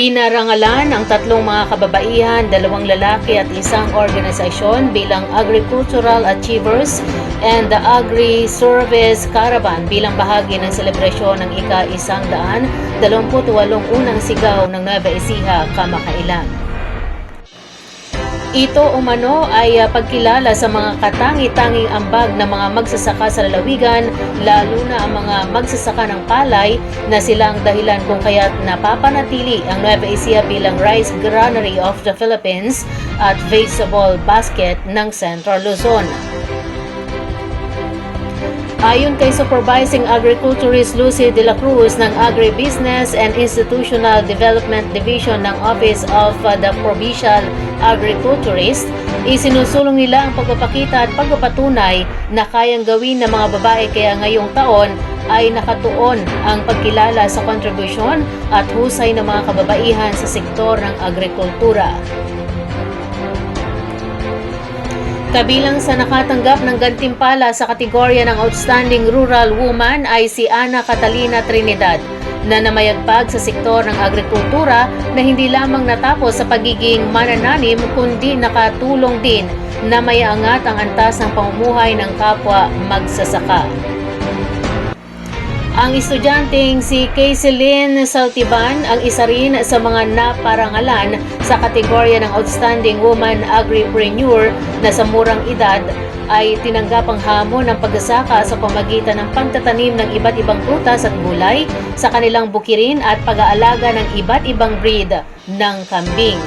Pinarangalan ang tatlong mga kababaihan, dalawang lalaki at isang organisasyon bilang Agricultural Achievers and the Agri-Service Caravan bilang bahagi ng selebrasyon ng ika-isang daan, dalawamput-walong unang sigaw ng Nueva Ecija kamakailan. Ito umano ay ah, pagkilala sa mga katangi-tanging ambag ng mga magsasaka sa lalawigan, lalo na ang mga magsasaka ng palay na silang dahilan kung kaya't napapanatili ang Nueva Ecija bilang Rice Granary of the Philippines at Vegetable Basket ng Central Luzon. Ayon kay Supervising Agriculturist Lucy De La Cruz ng Agribusiness and Institutional Development Division ng Office of uh, the Provincial Agriculturist, isinusulong nila ang pagpapakita at pagpapatunay na kayang gawin ng mga babae kaya ngayong taon ay nakatuon ang pagkilala sa kontribusyon at husay ng mga kababaihan sa sektor ng agrikultura. Kabilang sa nakatanggap ng gantimpala sa kategorya ng Outstanding Rural Woman ay si Ana Catalina Trinidad na namayagpag sa sektor ng agrikultura na hindi lamang natapos sa pagiging manananim kundi nakatulong din na mayaangat ang antas ng pamumuhay ng kapwa magsasaka. Ang estudyanteng si Kayselyn Saltiban ang isa rin sa mga naparangalan sa kategorya ng Outstanding Woman Agripreneur na sa murang edad ay tinanggap ang hamon ng pagsasaka sa pamagitan ng pagtatanim ng iba't ibang prutas at gulay sa kanilang bukirin at pag-aalaga ng iba't ibang breed ng kambing.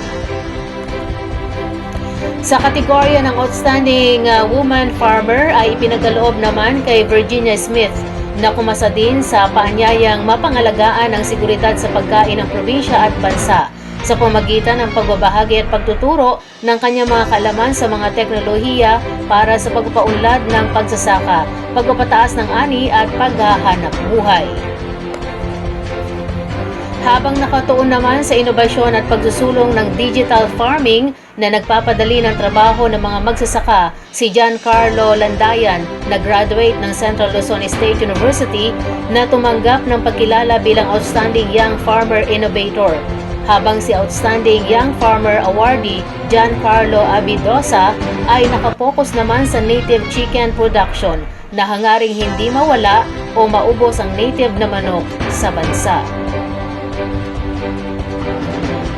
Sa kategorya ng Outstanding uh, Woman Farmer ay ipinagkaloob naman kay Virginia Smith na kumasa din sa paanyayang mapangalagaan ang seguridad sa pagkain ng probinsya at bansa sa pamagitan ng pagbabahagi at pagtuturo ng kanyang mga kaalaman sa mga teknolohiya para sa pagpapaunlad ng pagsasaka, pagpapataas ng ani at paghahanap buhay. Habang nakatuon naman sa inobasyon at pagsusulong ng digital farming na nagpapadali ng trabaho ng mga magsasaka, si Giancarlo Landayan na graduate ng Central Luzon State University na tumanggap ng pagkilala bilang Outstanding Young Farmer Innovator. Habang si Outstanding Young Farmer Awardee Giancarlo Abidosa ay nakapokus naman sa native chicken production na hangaring hindi mawala o maubos ang native na manok sa bansa.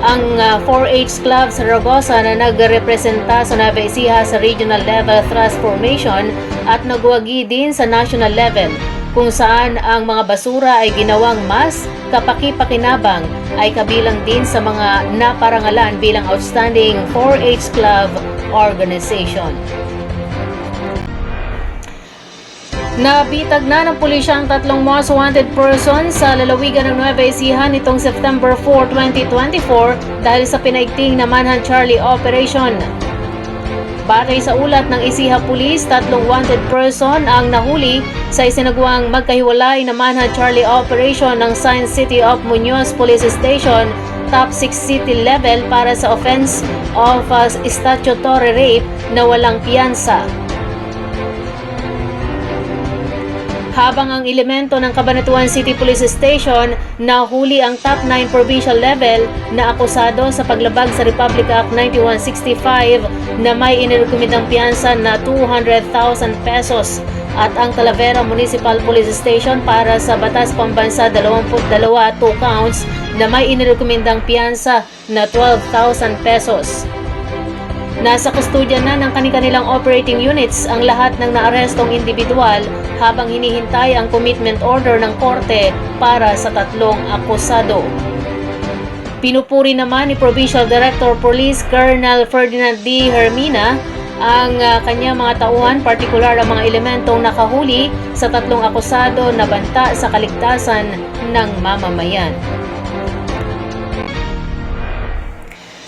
Ang uh, 4-H Club Saragossa na nagrepresenta sa Nueva sa regional level thrust formation at nagwagi din sa national level kung saan ang mga basura ay ginawang mas kapaki-pakinabang ay kabilang din sa mga naparangalan bilang outstanding 4-H Club organization. Nabitag na ng pulisya ang tatlong most wanted person sa lalawigan ng Nueva Ecija nitong September 4, 2024 dahil sa pinaigting na Manhunt Charlie Operation. Batay sa ulat ng Ecija Police, tatlong wanted person ang nahuli sa isinagawang magkahiwalay na Manhunt Charlie Operation ng Science City of Muñoz Police Station Top 6 City level para sa offense of uh, statutory rape na walang piyansa. Habang ang elemento ng Cabanatuan City Police Station nahuli ang top 9 provincial level na akusado sa paglabag sa Republic Act 9165 na may inirekomendang piyansa na 200,000 pesos at ang Talavera Municipal Police Station para sa Batas Pambansa 22 2 counts na may inirekomendang piyansa na 12,000 pesos. Nasa kustudya na ng kanilang operating units ang lahat ng naarestong individual habang hinihintay ang commitment order ng korte para sa tatlong akusado. Pinupuri naman ni Provincial Director Police Colonel Ferdinand D. Hermina ang uh, kanya mga tauhan, partikular ang mga elementong nakahuli sa tatlong akusado na banta sa kaligtasan ng mamamayan.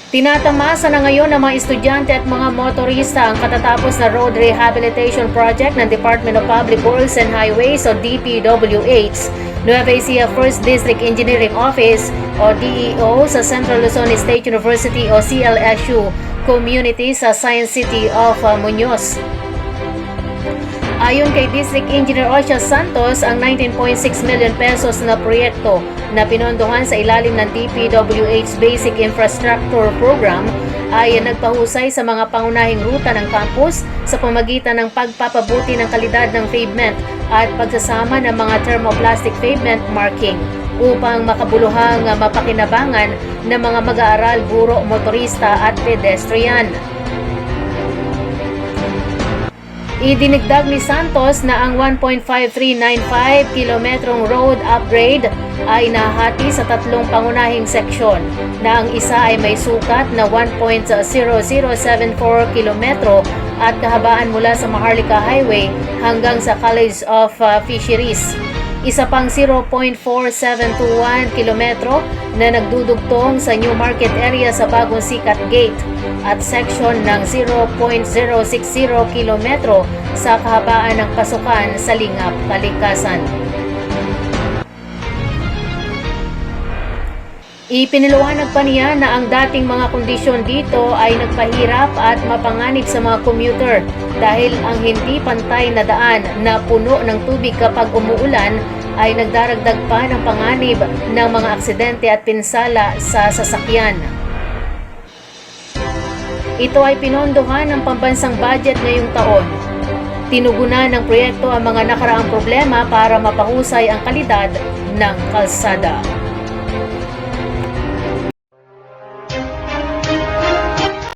Tinatamasa na ngayon ng mga estudyante at mga motorista ang katatapos na Road Rehabilitation Project ng Department of Public Works and Highways o DPWH, Nueva Ecija First District Engineering Office o DEO sa Central Luzon State University o CLSU Community sa Science City of uh, Muñoz. Ayon kay District Engineer Osha Santos, ang 19.6 million pesos na proyekto na pinondohan sa ilalim ng DPWH Basic Infrastructure Program ay nagpahusay sa mga pangunahing ruta ng campus sa pamagitan ng pagpapabuti ng kalidad ng pavement at pagsasama ng mga thermoplastic pavement marking upang makabuluhang mapakinabangan ng mga mag-aaral, guro, motorista at pedestrian. Idinigdag ni Santos na ang 1.5395 kilometrong road upgrade ay nahati sa tatlong pangunahing seksyon na ang isa ay may sukat na 1.0074 kilometro at kahabaan mula sa Maharlika Highway hanggang sa College of uh, Fisheries. Isa pang 0.4721 kilometro na nagdudugtong sa New Market area sa Bagong Sikat Gate at section ng 0.060 kilometro sa kahabaan ng pasukan sa Lingap, Kalikasan. Ipiniliwanag pa niya na ang dating mga kondisyon dito ay nagpahirap at mapanganib sa mga commuter dahil ang hindi pantay na daan na puno ng tubig kapag umuulan ay nagdaragdag pa ng panganib ng mga aksidente at pinsala sa sasakyan. Ito ay pinondohan ng pambansang budget ngayong taon. Tinugunan ng proyekto ang mga nakaraang problema para mapahusay ang kalidad ng kalsada.